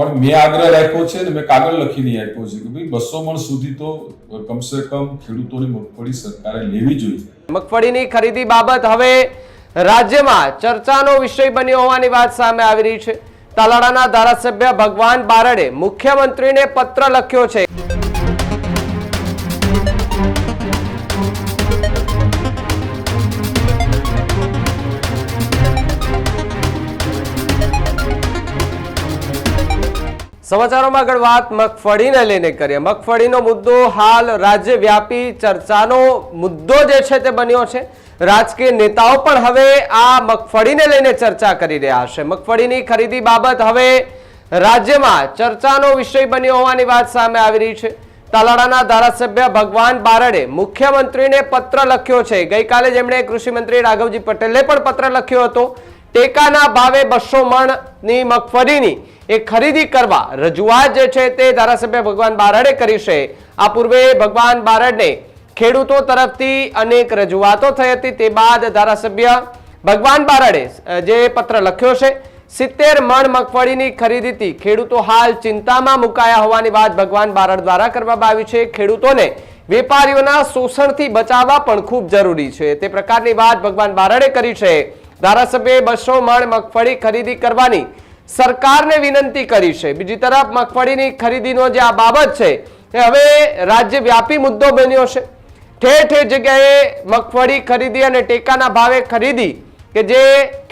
પણ મેં આગ્રહ રાખ્યો છે ને મેં કાગળ લખીને આપ્યો છે કે ભાઈ બસો મણ સુધી તો કમસે કમ ખેડૂતોની મગફળી સરકારે લેવી જોઈએ. મગફળીની ખરીદી બાબત હવે રાજ્યમાં ચર્ચાનો વિષય બન્યો હોવાની વાત સામે આવી રહી છે. તાલાળાના ધારાસભ્ય ભગવાન બારડે મુખ્યમંત્રીને પત્ર લખ્યો છે. સમાચારોમાં આગળ વાત મગફળીને લઈને કરીએ. મગફળીનો મુદ્દો હાલ રાજ્યવ્યાપી ચર્ચાનો મુદ્દો જે છે તે બન્યો છે. રાજકીય નેતાઓ પણ હવે આ મગફળીને લઈને ચર્ચા કરી રહ્યા છે. મગફળીની ખરીદી બાબત હવે રાજ્યમાં ચર્ચાનો વિષય બન્યો હોવાની વાત સામે આવી રહી છે. તાલાળાના ધારાસભ્ય ભગવાન બારડે મુખ્યમંત્રીને પત્ર લખ્યો છે. ગઈકાલે જેમણે કૃષિમંત્રી રાઘવજી પટેલે પણ પત્ર લખ્યો હતો. ટેકાના ભાવે બસો મણની મગફળીની એ ખરીદી કરવા રજૂઆત જે છે તે ધારાસભ્ય ભગવાન બારડે કરી છે. આ પૂર્વે ભગવાન બારડને ખેડૂતો તરફથી અનેક રજૂઆતો થઈ હતી. તે બાદ ધારાસભ્ય ભગવાન બારડે જે પત્ર લખ્યો છે, સિત્તેર મણ મગફળીની ખરીદીથી ખેડૂતો હાલ ચિંતામાં મુકાયા હોવાની વાત ભગવાન બારડ દ્વારા કરવામાં આવી છે. ખેડૂતોને વેપારીઓના શોષણથી બચાવવા પણ ખૂબ જરૂરી છે. તે પ્રકારની વાત ભગવાન બારડે કરી છે. ધારાસભ્યએ બસો મણ મગફળી ખરીદી કરવાની સરકારને વિનંતી કરી છે. બીજી તરફ મગફળીની ખરીદીનો જે આ બાબત છે, એ હવે રાજ્યવ્યાપી મુદ્દો બન્યો છે. ઠેર ઠેર જગ્યાએ મગફળી ખરીદી અને ટેકાના ભાવે ખરીદી કે જે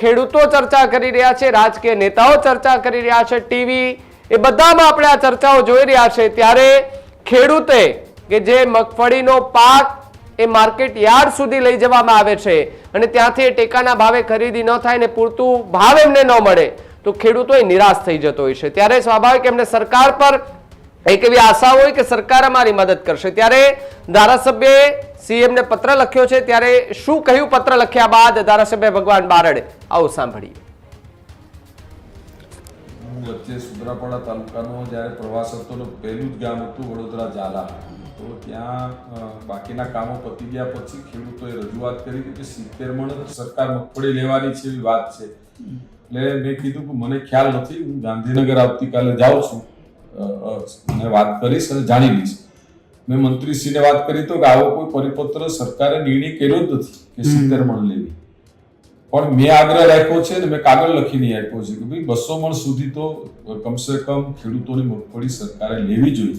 ખેડૂતો ચર્ચા કરી રહ્યા છે, રાજકીય નેતાઓ ચર્ચા કરી રહ્યા છે, ટીવી એ બધામાં આપણે આ ચર્ચાઓ જોઈ રહ્યા છે. ત્યારે ખેડૂતે કે જે મગફળીનો પાક એ માર્કેટ યાર્ડ સુધી લઈ જવામાં આવે છે. અને ત્યાંથી એ ટેકાના ભાવે ખરીદી ન થાય ને પૂરતું ભાવ એમને ન મળે, તો ખેડૂતો એ નિરાશ થઈ જતો હોય છે. ત્યારે સ્વાભાવિક એમને સરકાર પર એક એવી આશા હોય કે સરકાર અમારી મદદ કરશે. ત્યારે ધારાસભ્યએ સીએમને પત્ર લખ્યો છે. ત્યારે શું કહ્યું પત્ર લખ્યા બાદ ધારાસભ્ય ભગવાન બારડે? આવું સાંભળીએ. વચ્ચે સુદ્રાપાડા તાલુકાનો જ્યારે પ્રવાસ હતો પહેલું જ ગામ હતું વડોદરા ઝાલા. તો ત્યાં બાકીના કામો પતી ગયા પછી ખેડૂતોએ રજૂઆત કરી હતી કે સિત્તેર મણ સરકાર મગફળી લેવાની છે એવી વાત છે. એટલે મેં કીધું કે મને ખ્યાલ નથી હું ગાંધીનગર આવતીકાલે જાઉં છું. અને વાત કરીશ અને જાણી લઈશ. મેં મંત્રીશ્રીને વાત કરી તો કે આવો કોઈ પરિપત્ર સરકારે નિર્ણય કર્યો જ નથી કે સિત્તેર મણ લેવી. પણ મેં આગ્રહ રાખ્યો છે ને મેં કાગળ લખીને આપ્યો છે કે ભાઈ બસો મણ સુધી તો કમસે કમ ખેડૂતોની મગફળી સરકારે લેવી જોઈએ.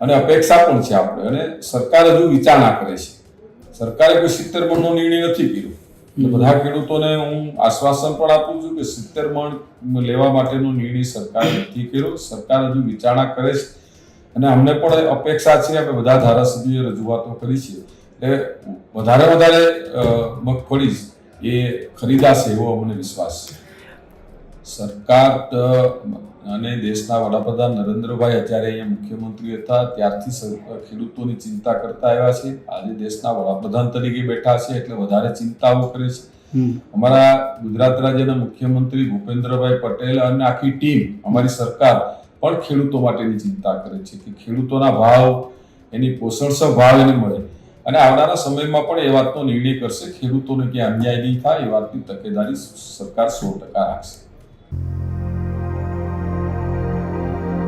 અને અપેક્ષા પણ છે આપણે. અને સરકાર હજુ વિચારણા કરે છે. સરકારે કોઈ સિત્તેર મણનો નિર્ણય નથી કર્યો. બધા ખેડૂતોને હું આશ્વાસન પણ આપું છું કે સિત્તેર મણ લેવા માટેનો નિર્ણય સરકારે નથી કર્યો. સરકાર હજુ વિચારણા કરે છે. અને અમને પણ અપેક્ષા છે આપણે બધા ધારાસભ્યોએ રજૂઆતો કરી છે. એટલે વધારે વધારે મગફળી એ ખરીદાશે એવો અમને વિશ્વાસ છે. સરકાર અને દેશના વડાપ્રધાન નરેન્દ્રભાઈ અત્યારે અહીંયા મુખ્યમંત્રી હતા. ત્યારથી ખેડૂતોની ચિંતા કરતા આવ્યા છે. આજે દેશના વડાપ્રધાન તરીકે બેઠા છે એટલે વધારે ચિંતાઓ કરે છે. અમારા ગુજરાત રાજ્યના મુખ્યમંત્રી ભૂપેન્દ્રભાઈ પટેલ અને આખી ટીમ અમારી સરકાર પણ ખેડૂતો માટેની ચિંતા કરે છે કે ખેડૂતોના ભાવ એની પોષણસભ ભાવ એને મળે. અને આવનારા સમયમાં પણ એ વાતનો નિર્ણય કરશે. ખેડૂતોને ક્યાં અન્યાય નહીં થાય એ વાતની તકેદારી સરકાર સો ટકા રાખશે.